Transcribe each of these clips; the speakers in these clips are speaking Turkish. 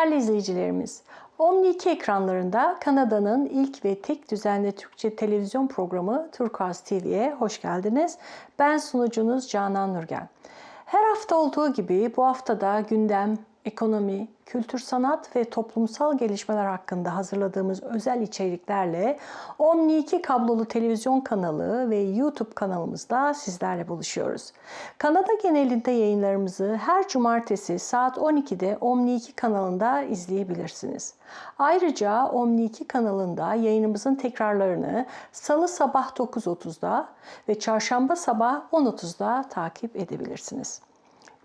Değerli izleyicilerimiz, Omni 2 ekranlarında Kanada'nın ilk ve tek düzenli Türkçe televizyon programı Turkuaz TV'ye hoş geldiniz. Ben sunucunuz Canan Nurgen. Her hafta olduğu gibi bu haftada gündem, ekonomi, kültür sanat ve toplumsal gelişmeler hakkında hazırladığımız özel içeriklerle Omni 2 kablolu televizyon kanalı ve YouTube kanalımızda sizlerle buluşuyoruz. Kanada genelinde yayınlarımızı her cumartesi saat 12'de Omni 2 kanalında izleyebilirsiniz. Ayrıca Omni 2 kanalında yayınımızın tekrarlarını salı sabah 9.30'da ve çarşamba sabah 10.30'da takip edebilirsiniz.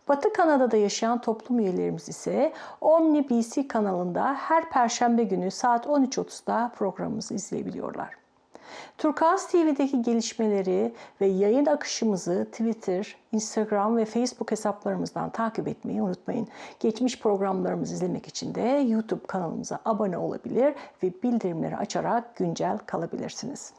Batı Kanada'da yaşayan toplum üyelerimiz ise Omni BC kanalında her perşembe günü saat 13.30'da programımızı izleyebiliyorlar. Turkuaz TV'deki gelişmeleri ve yayın akışımızı Twitter, Instagram ve Facebook hesaplarımızdan takip etmeyi unutmayın. Geçmiş programlarımızı izlemek için de YouTube kanalımıza abone olabilir ve bildirimleri açarak güncel kalabilirsiniz.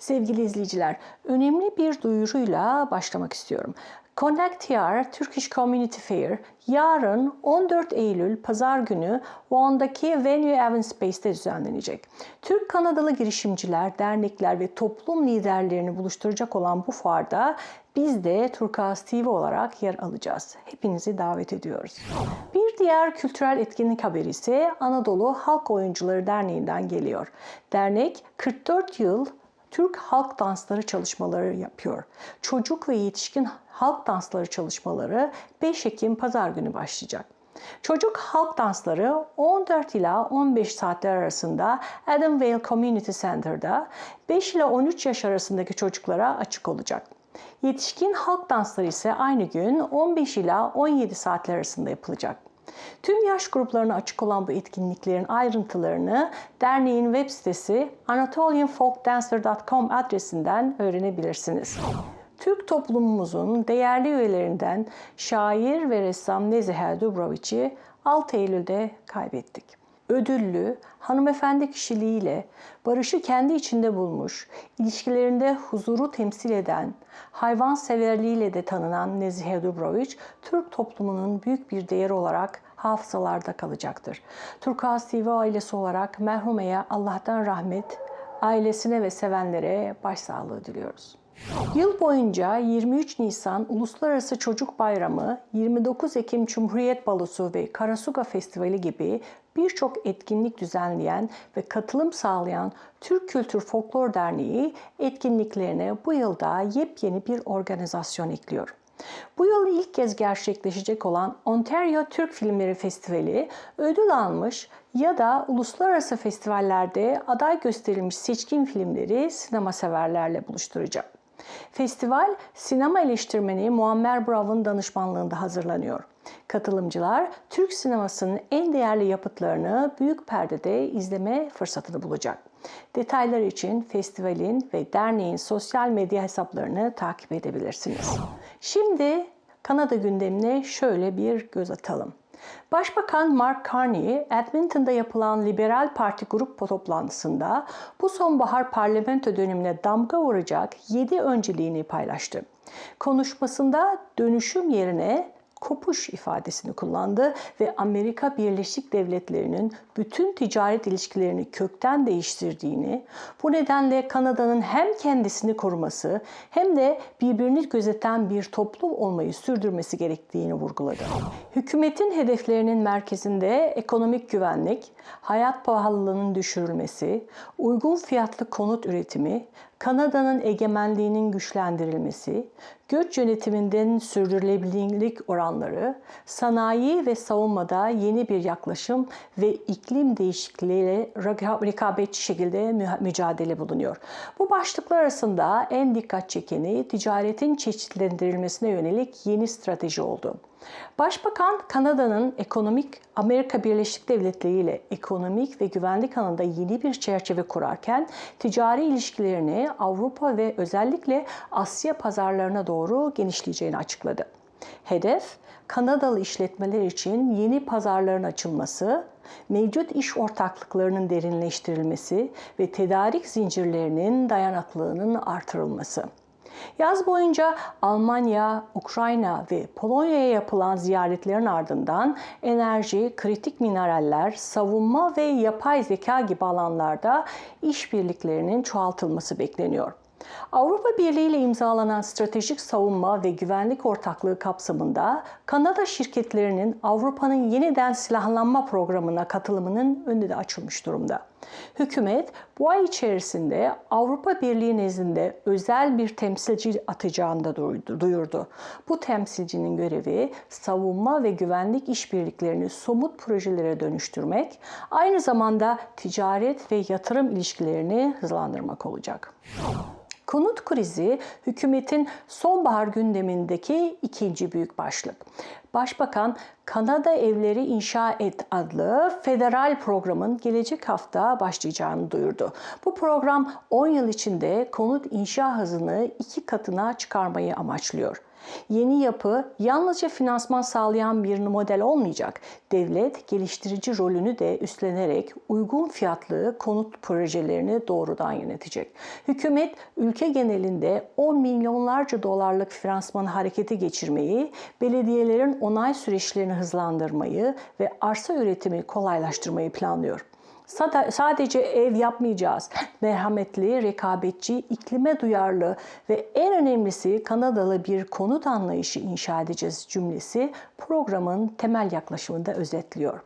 Sevgili izleyiciler, önemli bir duyuruyla başlamak istiyorum. Connect TR Turkish Community Fair yarın 14 Eylül Pazar günü Vaughan'daki Venue Event Space'te düzenlenecek. Türk Kanadalı girişimciler, dernekler ve toplum liderlerini buluşturacak olan bu fuarda biz de Turkuaz TV olarak yer alacağız. Hepinizi davet ediyoruz. Bir diğer kültürel etkinlik haberi ise Anadolu Halk Oyuncuları Derneği'nden geliyor. Dernek 44 yıl Türk halk dansları çalışmaları yapıyor. Çocuk ve yetişkin halk dansları çalışmaları 5 Ekim pazar günü başlayacak. Çocuk halk dansları 14 ila 15 saatler arasında Adamvale Community Center'da 5 ila 13 yaş arasındaki çocuklara açık olacak. Yetişkin halk dansları ise aynı gün 15 ila 17 saatler arasında yapılacak. Tüm yaş gruplarına açık olan bu etkinliklerin ayrıntılarını derneğin web sitesi anatolianfolkdancer.com adresinden öğrenebilirsiniz. Türk toplumumuzun değerli üyelerinden şair ve ressam Nezihe Dubrovic'i 6 Eylül'de kaybettik. Ödüllü, hanımefendi kişiliğiyle barışı kendi içinde bulmuş, ilişkilerinde huzuru temsil eden, hayvan severliğiyle de tanınan Nezihe Dubrovic, Türk toplumunun büyük bir değeri olarak hafızalarda kalacaktır. Turkuaz TV ailesi olarak merhumeye Allah'tan rahmet, ailesine ve sevenlere başsağlığı diliyoruz. Yıl boyunca 23 Nisan Uluslararası Çocuk Bayramı, 29 Ekim Cumhuriyet Balosu ve Karasuga Festivali gibi birçok etkinlik düzenleyen ve katılım sağlayan Türk Kültür Folklor Derneği etkinliklerine bu yılda yepyeni bir organizasyon ekliyor. Bu yıl ilk kez gerçekleşecek olan Ontario Türk Filmleri Festivali ödül almış ya da uluslararası festivallerde aday gösterilmiş seçkin filmleri sinema severlerle buluşturacak. Festival sinema eleştirmeni Muammer Brav'ın danışmanlığında hazırlanıyor. Katılımcılar Türk sinemasının en değerli yapıtlarını büyük perdede izleme fırsatını bulacak. Detaylar için festivalin ve derneğin sosyal medya hesaplarını takip edebilirsiniz. Şimdi Kanada gündemine şöyle bir göz atalım. Başbakan Mark Carney, Edmonton'da yapılan Liberal Parti grup toplantısında bu sonbahar parlamento dönemine damga vuracak 7 önceliğini paylaştı. Konuşmasında dönüşüm yerine kopuş ifadesini kullandı ve Amerika Birleşik Devletleri'nin bütün ticaret ilişkilerini kökten değiştirdiğini, bu nedenle Kanada'nın hem kendisini koruması hem de birbirini gözeten bir toplum olmayı sürdürmesi gerektiğini vurguladı. Hükümetin hedeflerinin merkezinde ekonomik güvenlik, hayat pahalılığının düşürülmesi, uygun fiyatlı konut üretimi, Kanada'nın egemenliğinin güçlendirilmesi, göç yönetiminden sürdürülebilirlik oranları, sanayi ve savunmada yeni bir yaklaşım ve iklim değişikliğiyle rekabetçi şekilde mücadele bulunuyor. Bu başlıklar arasında en dikkat çekeni ticaretin çeşitlendirilmesine yönelik yeni strateji oldu. Başbakan Kanada'nın ekonomik Amerika Birleşik Devletleri ile ekonomik ve güvenlik alanında yeni bir çerçeve kurarken ticari ilişkilerini Avrupa ve özellikle Asya pazarlarına doğru genişleyeceğini açıkladı. Hedef, Kanadalı işletmeler için yeni pazarların açılması, mevcut iş ortaklıklarının derinleştirilmesi ve tedarik zincirlerinin dayanıklılığının artırılması. Yaz boyunca Almanya, Ukrayna ve Polonya'ya yapılan ziyaretlerin ardından enerji, kritik mineraller, savunma ve yapay zeka gibi alanlarda işbirliklerinin çoğaltılması bekleniyor. Avrupa Birliği ile imzalanan stratejik savunma ve güvenlik ortaklığı kapsamında Kanada şirketlerinin Avrupa'nın yeniden silahlanma programına katılımının önü de açılmış durumda. Hükümet bu ay içerisinde Avrupa Birliği nezdinde özel bir temsilci atacağını da duyurdu. Bu temsilcinin görevi savunma ve güvenlik işbirliklerini somut projelere dönüştürmek, aynı zamanda ticaret ve yatırım ilişkilerini hızlandırmak olacak. Konut krizi hükümetin sonbahar gündemindeki ikinci büyük başlık. Başbakan Kanada Evleri İnşa Et adlı federal programın gelecek hafta başlayacağını duyurdu. Bu program 10 yıl içinde konut inşa hızını iki katına çıkarmayı amaçlıyor. Yeni yapı yalnızca finansman sağlayan bir model olmayacak. Devlet geliştirici rolünü de üstlenerek uygun fiyatlı konut projelerini doğrudan yönetecek. Hükümet ülke genelinde 10 milyonlarca dolarlık finansman hareketi geçirmeyi, belediyelerin onay süreçlerini hızlandırmayı ve arsa üretimi kolaylaştırmayı planlıyor. Sadece ev yapmayacağız. Merhametli, rekabetçi, iklime duyarlı ve en önemlisi Kanadalı bir konut anlayışı inşa edeceğiz cümlesi programın temel yaklaşımında özetliyor.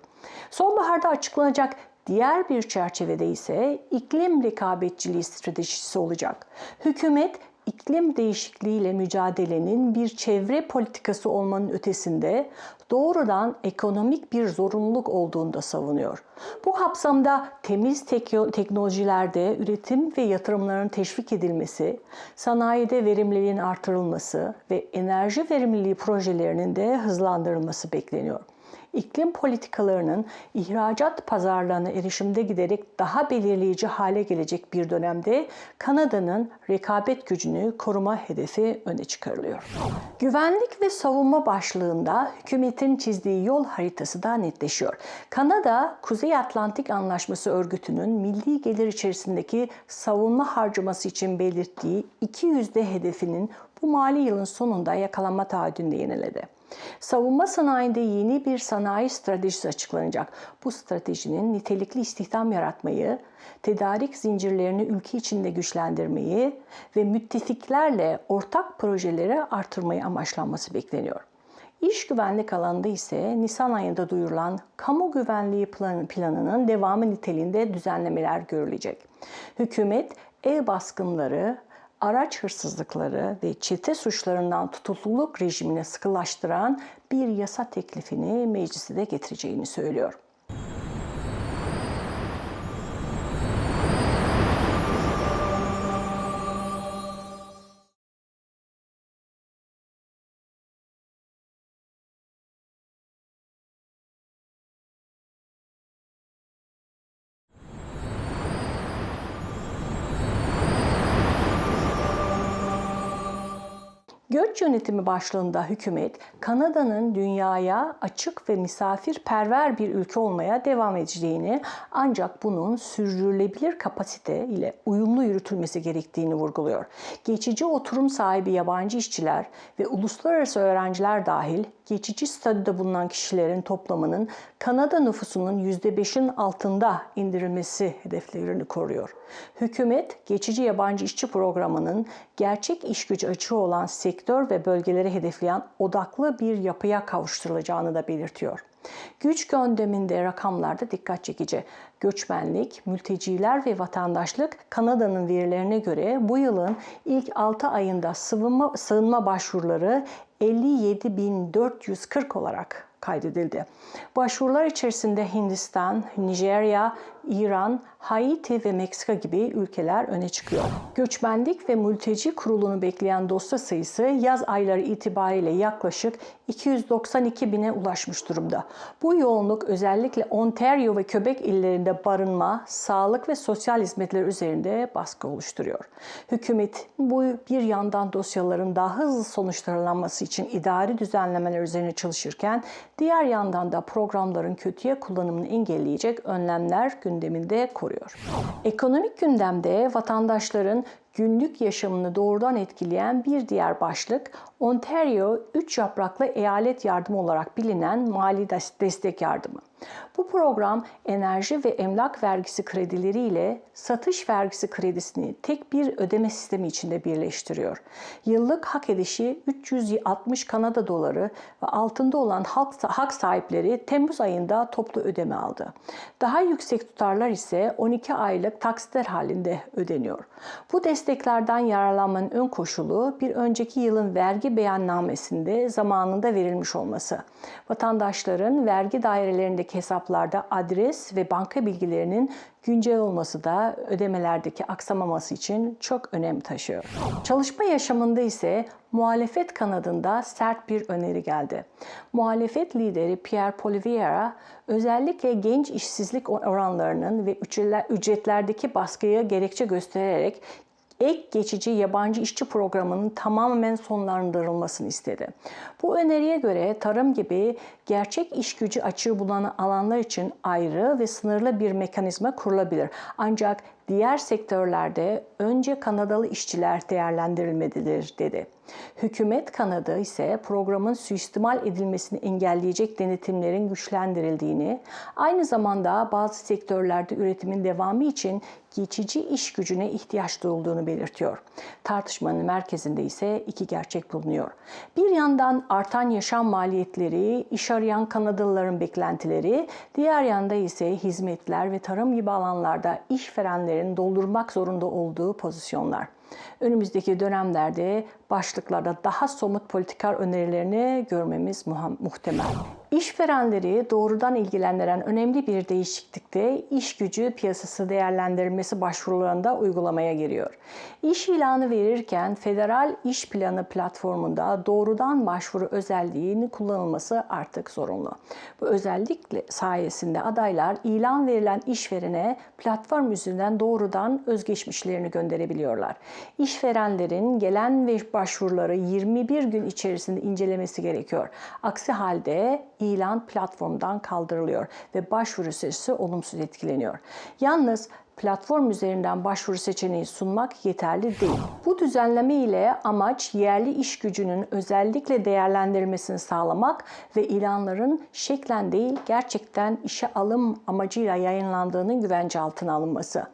Sonbaharda açıklanacak Diğer bir çerçevede ise iklim rekabetçiliği stratejisi olacak. Hükümet iklim değişikliğiyle mücadelenin bir çevre politikası olmanın ötesinde doğrudan ekonomik bir zorunluluk olduğunu da savunuyor. Bu kapsamda temiz teknolojilerde üretim ve yatırımların teşvik edilmesi, sanayide verimliliğin artırılması ve enerji verimliliği projelerinin de hızlandırılması bekleniyor iklim politikalarının ihracat pazarlarına erişimde giderek daha belirleyici hale gelecek bir dönemde Kanada'nın rekabet gücünü koruma hedefi öne çıkarılıyor. Güvenlik ve savunma başlığında hükümetin çizdiği yol haritası da netleşiyor. Kanada, Kuzey Atlantik Anlaşması örgütünün milli gelir içerisindeki savunma harcaması için belirttiği 200'de hedefinin bu mali yılın sonunda yakalanma taahhüdünde yeniledi. Savunma sanayinde yeni bir sanayi stratejisi açıklanacak. Bu stratejinin nitelikli istihdam yaratmayı, tedarik zincirlerini ülke içinde güçlendirmeyi ve müttefiklerle ortak projeleri artırmayı amaçlanması bekleniyor. İş güvenlik alanında ise Nisan ayında duyurulan kamu güvenliği planının devamı niteliğinde düzenlemeler görülecek. Hükümet ev baskınları, araç hırsızlıkları ve çete suçlarından tutukluluk rejimini sıkılaştıran bir yasa teklifini meclise de getireceğini söylüyor. Göç yönetimi başlığında hükümet Kanada'nın dünyaya açık ve misafirperver bir ülke olmaya devam edeceğini ancak bunun sürdürülebilir kapasite ile uyumlu yürütülmesi gerektiğini vurguluyor. Geçici oturum sahibi yabancı işçiler ve uluslararası öğrenciler dahil geçici statüde bulunan kişilerin toplamının Kanada nüfusunun %5'in altında indirilmesi hedeflerini koruyor. Hükümet, geçici yabancı işçi programının gerçek iş gücü açığı olan sektör ve bölgeleri hedefleyen odaklı bir yapıya kavuşturulacağını da belirtiyor. Güç gündeminde rakamlarda dikkat çekici. Göçmenlik, mülteciler ve vatandaşlık Kanada'nın verilerine göre bu yılın ilk 6 ayında sığınma, sığınma başvuruları 57.440 olarak kaydedildi. Başvurular içerisinde Hindistan, Nijerya, İran, Haiti ve Meksika gibi ülkeler öne çıkıyor. Göçmenlik ve Mülteci Kurulu'nu bekleyen dosya sayısı yaz ayları itibariyle yaklaşık 292 bine ulaşmış durumda. Bu yoğunluk özellikle Ontario ve Quebec illerinde barınma, sağlık ve sosyal hizmetler üzerinde baskı oluşturuyor. Hükümet bu bir yandan dosyaların daha hızlı sonuçlanması için idari düzenlemeler üzerine çalışırken diğer yandan da programların kötüye kullanımını engelleyecek önlemler gündeminde koruyor. Ekonomik gündemde vatandaşların Günlük yaşamını doğrudan etkileyen bir diğer başlık Ontario 3 yapraklı eyalet yardımı olarak bilinen mali des- destek yardımı. Bu program enerji ve emlak vergisi kredileriyle satış vergisi kredisini tek bir ödeme sistemi içinde birleştiriyor. Yıllık hak edişi 360 Kanada doları ve altında olan hak, hak sahipleri Temmuz ayında toplu ödeme aldı. Daha yüksek tutarlar ise 12 aylık taksitler halinde ödeniyor. Bu desteklerden yararlanmanın ön koşulu bir önceki yılın vergi beyannamesinde zamanında verilmiş olması. Vatandaşların vergi dairelerindeki hesaplarda adres ve banka bilgilerinin güncel olması da ödemelerdeki aksamaması için çok önem taşıyor. Çalışma yaşamında ise muhalefet kanadında sert bir öneri geldi. Muhalefet lideri Pierre Poilievre özellikle genç işsizlik oranlarının ve ücretlerdeki baskıyı gerekçe göstererek ek geçici yabancı işçi programının tamamen sonlandırılmasını istedi. Bu öneriye göre tarım gibi gerçek iş gücü açığı bulan alanlar için ayrı ve sınırlı bir mekanizma kurulabilir. Ancak diğer sektörlerde önce Kanadalı işçiler değerlendirilmelidir dedi. Hükümet kanadı ise programın suistimal edilmesini engelleyecek denetimlerin güçlendirildiğini, aynı zamanda bazı sektörlerde üretimin devamı için geçici iş gücüne ihtiyaç duyulduğunu belirtiyor. Tartışmanın merkezinde ise iki gerçek bulunuyor. Bir yandan artan yaşam maliyetleri, iş arayan Kanadalıların beklentileri, diğer yanda ise hizmetler ve tarım gibi alanlarda işverenlerin doldurmak zorunda olduğu pozisyonlar. Önümüzdeki dönemlerde başlıklarda daha somut politikar önerilerini görmemiz muhtemel. İşverenleri doğrudan ilgilendiren önemli bir değişiklikte iş gücü piyasası değerlendirilmesi başvurularında uygulamaya giriyor. İş ilanı verirken Federal İş Planı platformunda doğrudan başvuru özelliğinin kullanılması artık zorunlu. Bu özellikle sayesinde adaylar ilan verilen işverene platform yüzünden doğrudan özgeçmişlerini gönderebiliyorlar. İşverenlerin gelen ve başvuruları 21 gün içerisinde incelemesi gerekiyor. Aksi halde ilan platformdan kaldırılıyor ve başvuru süresi olumsuz etkileniyor. Yalnız platform üzerinden başvuru seçeneği sunmak yeterli değil. Bu düzenleme ile amaç yerli iş gücünün özellikle değerlendirilmesini sağlamak ve ilanların şeklen değil gerçekten işe alım amacıyla yayınlandığının güvence altına alınması.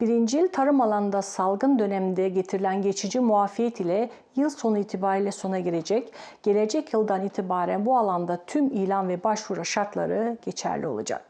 Birincil tarım alanında salgın döneminde getirilen geçici muafiyet ile yıl sonu itibariyle sona girecek. Gelecek yıldan itibaren bu alanda tüm ilan ve başvuru şartları geçerli olacak.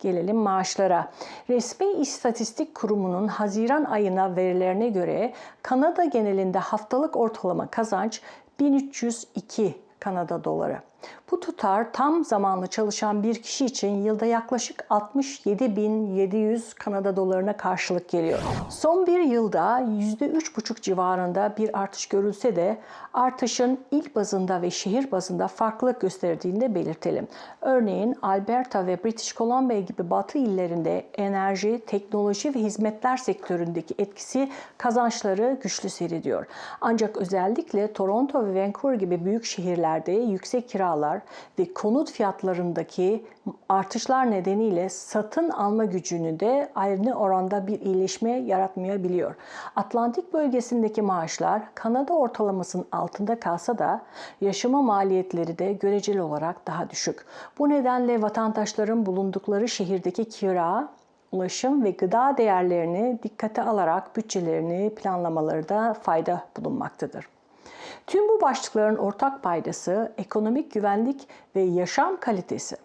Gelelim maaşlara. Resmi İstatistik Kurumu'nun Haziran ayına verilerine göre Kanada genelinde haftalık ortalama kazanç 1302 Kanada doları. Bu tutar tam zamanlı çalışan bir kişi için yılda yaklaşık 67.700 Kanada dolarına karşılık geliyor. Son bir yılda %3,5 civarında bir artış görülse de artışın il bazında ve şehir bazında farklılık gösterdiğini de belirtelim. Örneğin Alberta ve British Columbia gibi batı illerinde enerji, teknoloji ve hizmetler sektöründeki etkisi kazançları güçlü seyrediyor. Ancak özellikle Toronto ve Vancouver gibi büyük şehirlerde yüksek kiralar ve konut fiyatlarındaki artışlar nedeniyle satın alma gücünü de aynı oranda bir iyileşme yaratmayabiliyor. Atlantik bölgesindeki maaşlar Kanada ortalamasının altında kalsa da yaşama maliyetleri de göreceli olarak daha düşük. Bu nedenle vatandaşların bulundukları şehirdeki kira, ulaşım ve gıda değerlerini dikkate alarak bütçelerini planlamaları da fayda bulunmaktadır. Tüm bu başlıkların ortak paydası ekonomik güvenlik ve yaşam kalitesi.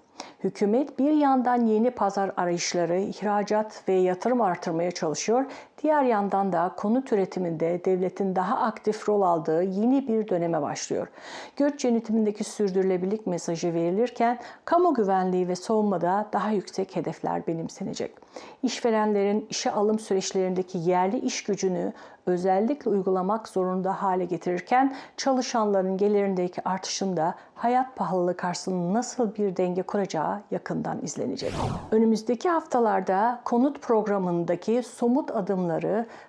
Hükümet bir yandan yeni pazar arayışları, ihracat ve yatırım artırmaya çalışıyor. Diğer yandan da konut üretiminde devletin daha aktif rol aldığı yeni bir döneme başlıyor. Göç yönetimindeki sürdürülebilirlik mesajı verilirken kamu güvenliği ve savunmada daha yüksek hedefler benimsenecek. İşverenlerin işe alım süreçlerindeki yerli iş gücünü özellikle uygulamak zorunda hale getirirken çalışanların gelirindeki artışında hayat pahalılığı karşısında nasıl bir denge kuracağı yakından izlenecek. Önümüzdeki haftalarda konut programındaki somut adımları,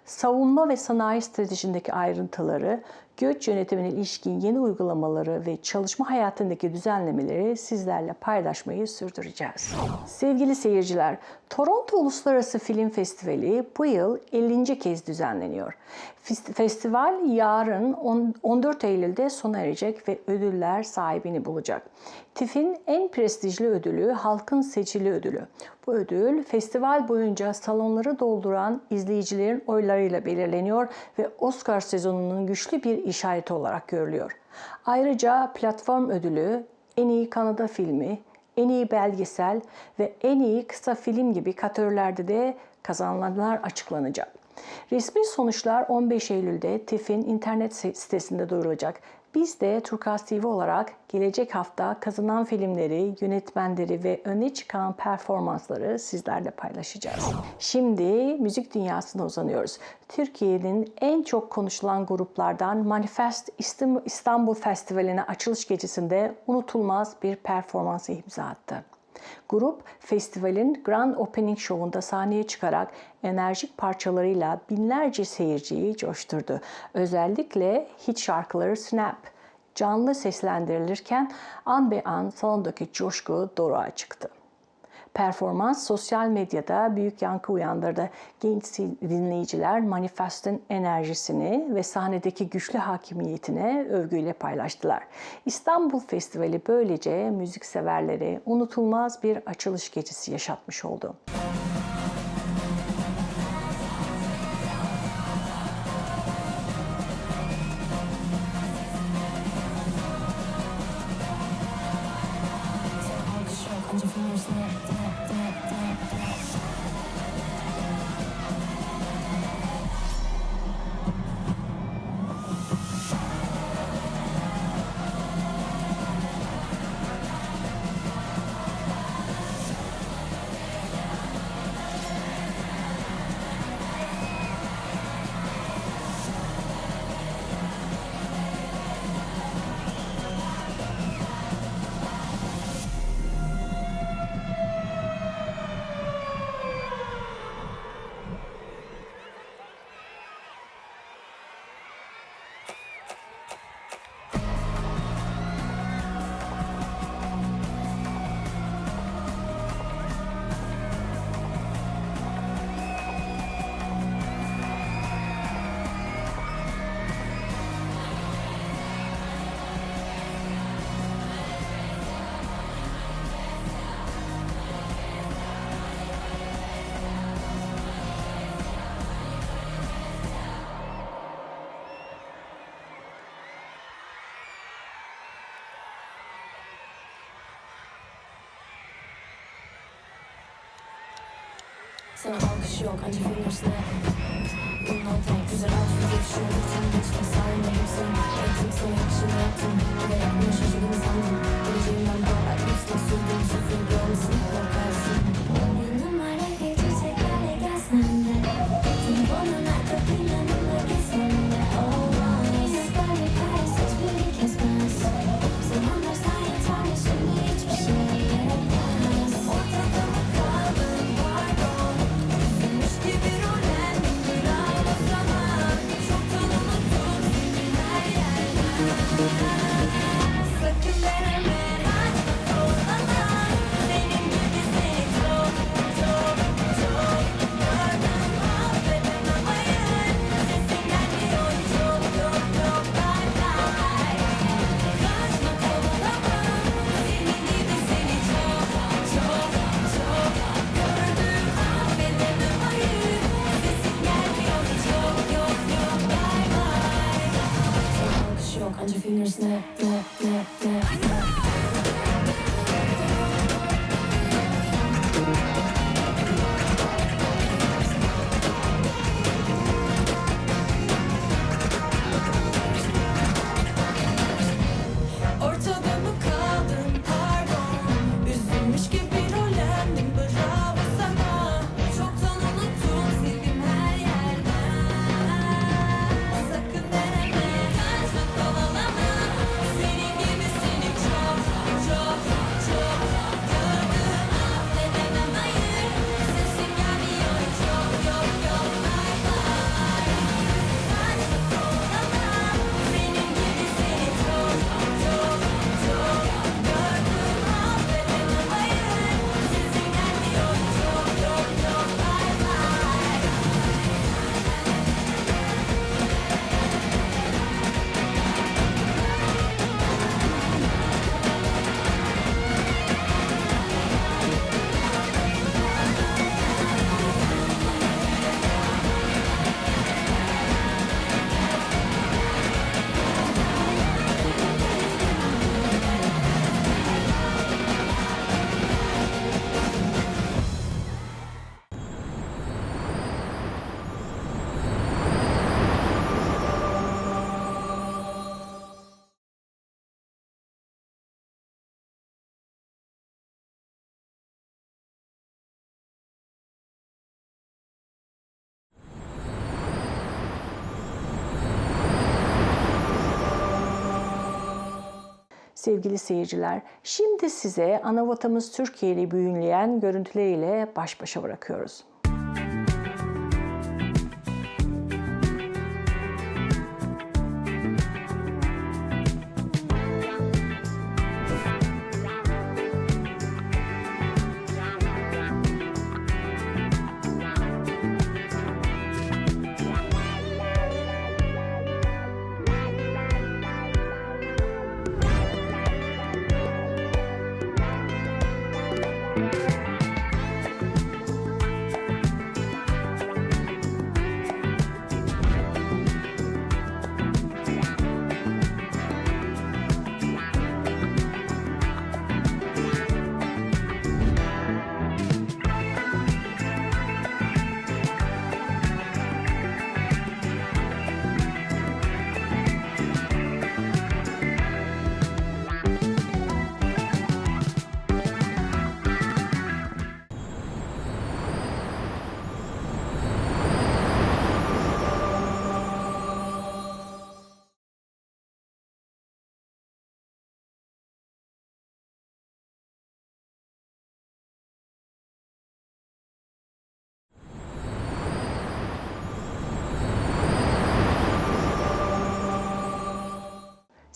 savunma ve sanayi stratejindeki ayrıntıları, göç yönetimine ilişkin yeni uygulamaları ve çalışma hayatındaki düzenlemeleri sizlerle paylaşmayı sürdüreceğiz. Sevgili seyirciler, Toronto Uluslararası Film Festivali bu yıl 50. kez düzenleniyor. Fes- Festival yarın on- 14 Eylül'de sona erecek ve ödüller sahibini bulacak. TİF'in en prestijli ödülü halkın seçili ödülü. Bu ödül festival boyunca salonları dolduran izleyicilerin oylarıyla belirleniyor ve Oscar sezonunun güçlü bir işareti olarak görülüyor. Ayrıca platform ödülü, en iyi Kanada filmi, en iyi belgesel ve en iyi kısa film gibi kategorilerde de kazananlar açıklanacak. Resmi sonuçlar 15 Eylül'de TİF'in internet sitesinde duyurulacak. Biz de Turkuaz TV olarak gelecek hafta kazanan filmleri, yönetmenleri ve öne çıkan performansları sizlerle paylaşacağız. Şimdi müzik dünyasına uzanıyoruz. Türkiye'nin en çok konuşulan gruplardan Manifest İstanbul Festivali'ne açılış gecesinde unutulmaz bir performansı imza attı. Grup festivalin Grand Opening Show'unda sahneye çıkarak enerjik parçalarıyla binlerce seyirciyi coşturdu. Özellikle hit şarkıları Snap canlı seslendirilirken an be an salondaki coşku doruğa çıktı. Performans sosyal medyada büyük yankı uyandırdı. Genç dinleyiciler Manifest'in enerjisini ve sahnedeki güçlü hakimiyetine övgüyle paylaştılar. İstanbul Festivali böylece müzikseverlere unutulmaz bir açılış gecesi yaşatmış oldu. Sana alkış yok anca finger snap Bundan tek güzel outfit geçiyor. Bütün geçme sarma hepsini Ettim sana yakışını yaptım. Bir de yapmaya şaşırdığını sandım. Geleceğimden daha üstüne sürdüğüm sıfır görmesin 펼쳐대 Sevgili seyirciler, şimdi size Anavatamız Türkiye'li büyünleyen görüntüleriyle baş başa bırakıyoruz.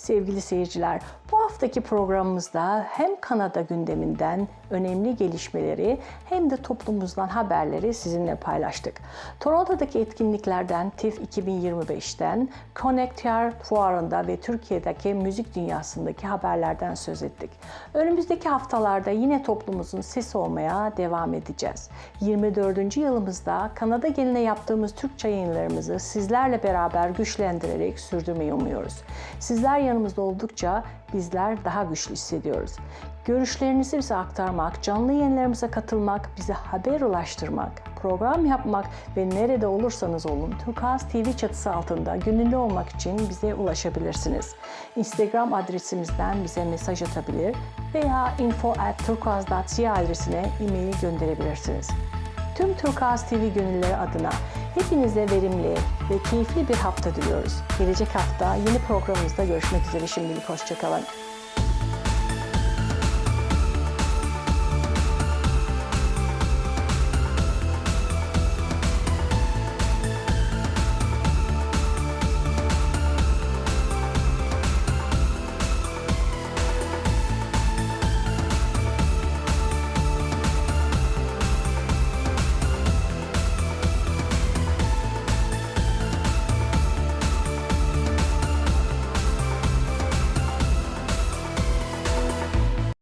Sevgili seyirciler, bu haftaki programımızda hem Kanada gündeminden önemli gelişmeleri hem de toplumumuzdan haberleri sizinle paylaştık. Toronto'daki etkinliklerden TIFF 2025'ten, Connect fuarında ve Türkiye'deki müzik dünyasındaki haberlerden söz ettik. Önümüzdeki haftalarda yine toplumumuzun sesi olmaya devam edeceğiz. 24. yılımızda Kanada geline yaptığımız Türkçe yayınlarımızı sizlerle beraber güçlendirerek sürdürmeyi umuyoruz. Sizler yanımızda oldukça bizler daha güçlü hissediyoruz. Görüşlerinizi bize aktarmak, canlı yayınlarımıza katılmak, bize haber ulaştırmak, program yapmak ve nerede olursanız olun Turkuaz TV çatısı altında gönüllü olmak için bize ulaşabilirsiniz. Instagram adresimizden bize mesaj atabilir veya info@turkuaz.ca adresine e-mail gönderebilirsiniz. Tüm Turkuaz TV gönüllüleri adına hepinize verimli ve keyifli bir hafta diliyoruz. Gelecek hafta yeni programımızda görüşmek üzere şimdilik hoşçakalın.